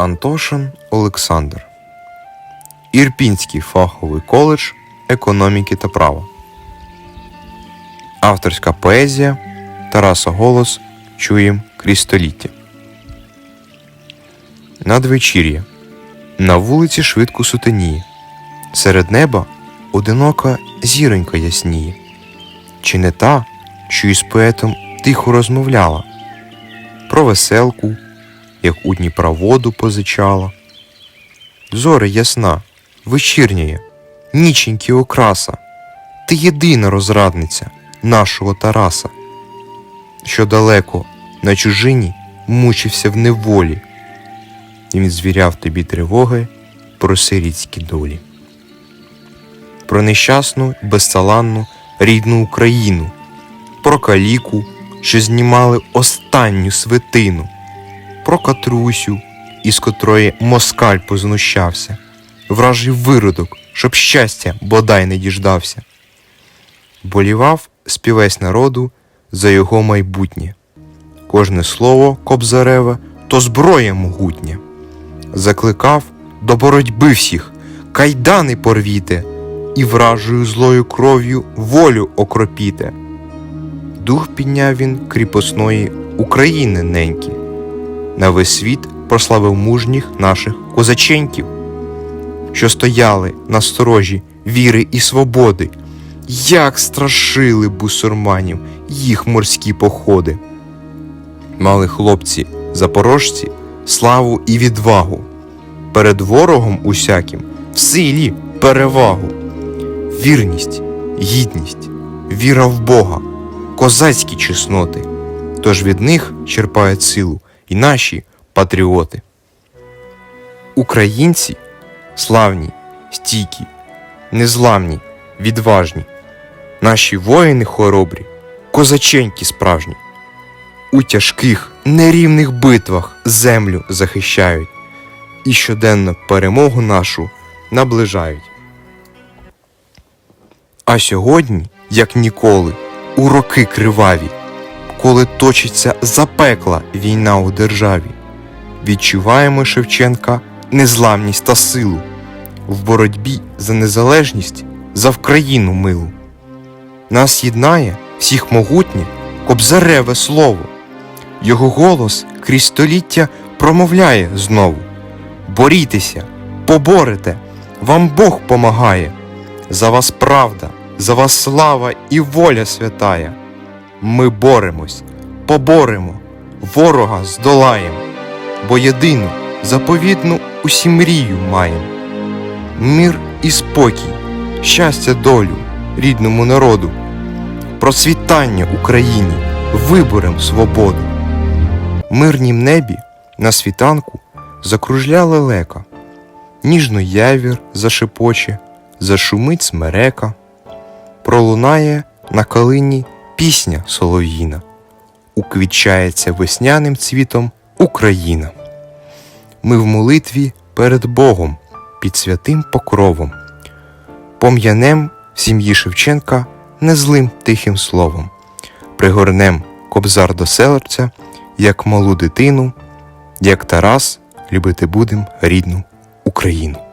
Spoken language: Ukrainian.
Антошин Олександр. Ірпінський фаховий коледж економіки та права. Авторська поезія Тараса Голос Чуєм крізь століття. Надвечір'я. На вулиці швидко сутеніє. Серед неба одинока зіронька ясніє. Чи не та, що із поетом тихо розмовляла? Про веселку, як у Дніпра воду позичала. Зоре ясна, вечірняє, ніченькі окраса, ти єдина розрадниця нашого Тараса, що далеко на чужині мучився в неволі, і він звіряв тобі тривоги про сирітські долі, про нещасну, безталанну рідну Україну, про каліку, що знімали останню свитину, про Катрусю, із котрої москаль познущався, вражий виродок, щоб щастя бодай не діждався. Болівав співець народу за його майбутнє. Кожне слово Кобзареве то зброя могутня. Закликав до боротьби всіх, кайдани порвіте, і вражою злою кров'ю волю окропіте. Дух підняв він кріпосної України неньки, на весь світ прославив мужніх наших козаченьків, що стояли на сторожі віри і свободи, як страшили бусурманів їх морські походи. Мали хлопці, запорожці, славу і відвагу, перед ворогом усяким в силі перевагу, вірність, гідність, віра в Бога, козацькі чесноти. Тож від них черпають силу і наші патріоти. Українці славні, стійкі, незламні, відважні, наші воїни хоробрі, козаченьки справжні. У тяжких, нерівних битвах землю захищають і щоденно перемогу нашу наближають. А сьогодні, як ніколи, у роки криваві, коли точиться запекла війна у державі, відчуваємо Шевченка незламність та силу в боротьбі за незалежність, за Вкраїну милу. Нас єднає всіх могутнє кобзареве слово. Його голос крізь століття промовляє знову. Борітеся, поборете, вам Бог помагає. За вас правда, за вас слава і воля святая. Ми боремось, поборемо, ворога здолаєм, бо єдину заповідну усі мрію маєм. Мир і спокій, щастя долю рідному народу, процвітання Україні, виборем свободу. Мирнім небі на світанку закружляла лека, ніжно явір зашепоче, зашумить смерека, пролунає на калині пісня солов'їна, уквітчається весняним цвітом Україна. Ми в молитві перед Богом під святим покровом, пом'янем в сім'ї Шевченка незлим тихим словом, пригорнем кобзар до серця, як малу дитину, як Тарас любити будем рідну Україну.